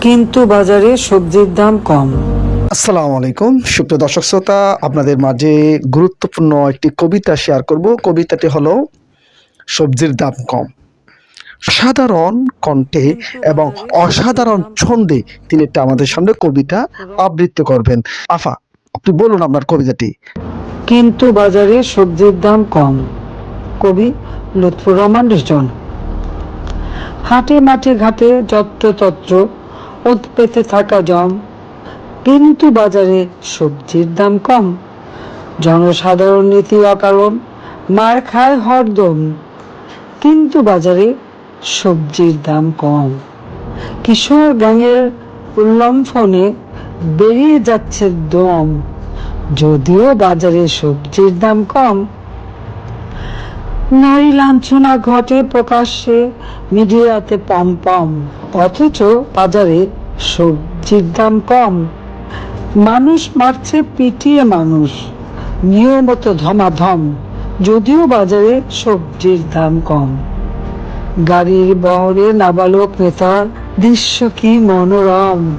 কিন্তু বাজারে সবজির দাম কম। আসসালামু আলাইকুম। সুপ্রিয় দর্শক শ্রোতা আপনাদের মাঝে গুরুত্বপূর্ণ একটি কবিতা শেয়ার করব। কবিতাটি হলো সবজির দাম কম। সাধারণ কণ্ঠে এবং অসাধারণ ছন্দে তিনি একটা আমাদের সামনে কবিতা আবৃত্তি করবেন। আফা আপনি বলুন আপনার কবিতাটি। কিন্তু বাজারে সবজির দাম কম। কবি লুৎফুর রহমান রিজন হাটে মাঠে ঘাটে যত্র যত্রতত্র ওত পেতে থাকা জম। কিন্তু বাজারে সবজির দাম কম। জনসাধারণ নীতি অকারণ, মার খায় হরদম। কিন্তু বাজারে সবজির দাম কম। কিশোর গ্যাংয়ের উল্লম্ফনে বেরিয়ে যাচ্ছে দম। যদিও বাজারে সবজির দাম কম। নারী লাঞ্ছনা ঘটে প্রকাশ্যে মিডিয়াতে পম অথচ বাজারে সবজির দাম কম। মানুষ মারছে পিটিয়ে মানুষ। নিয়মত ধমাধম। যদিও বাজারে সবজির দাম কম। গাড়ির বহরে নাবালক নেতার দৃশ্য কি মনোরম।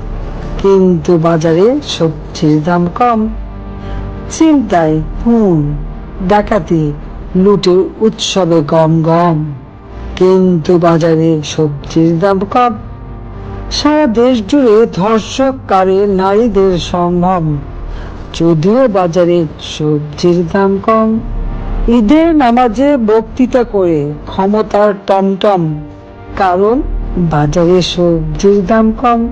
কিন্তু বাজারে সবজির দাম কম। চিন্তায় খুন, ডাকাতি লুটে উৎসবে গম গম। কিন্তু বাজারে সবজির দাম কম। সারা দেশ জুড়ে ধর্ষক কারে নারীদের সম্ভব যদিও বাজারে সবজির দাম কম। ঈদের নামাজে বক্তৃতা করে ক্ষমতার টমটম। কারণ বাজারে সবজির দাম কম।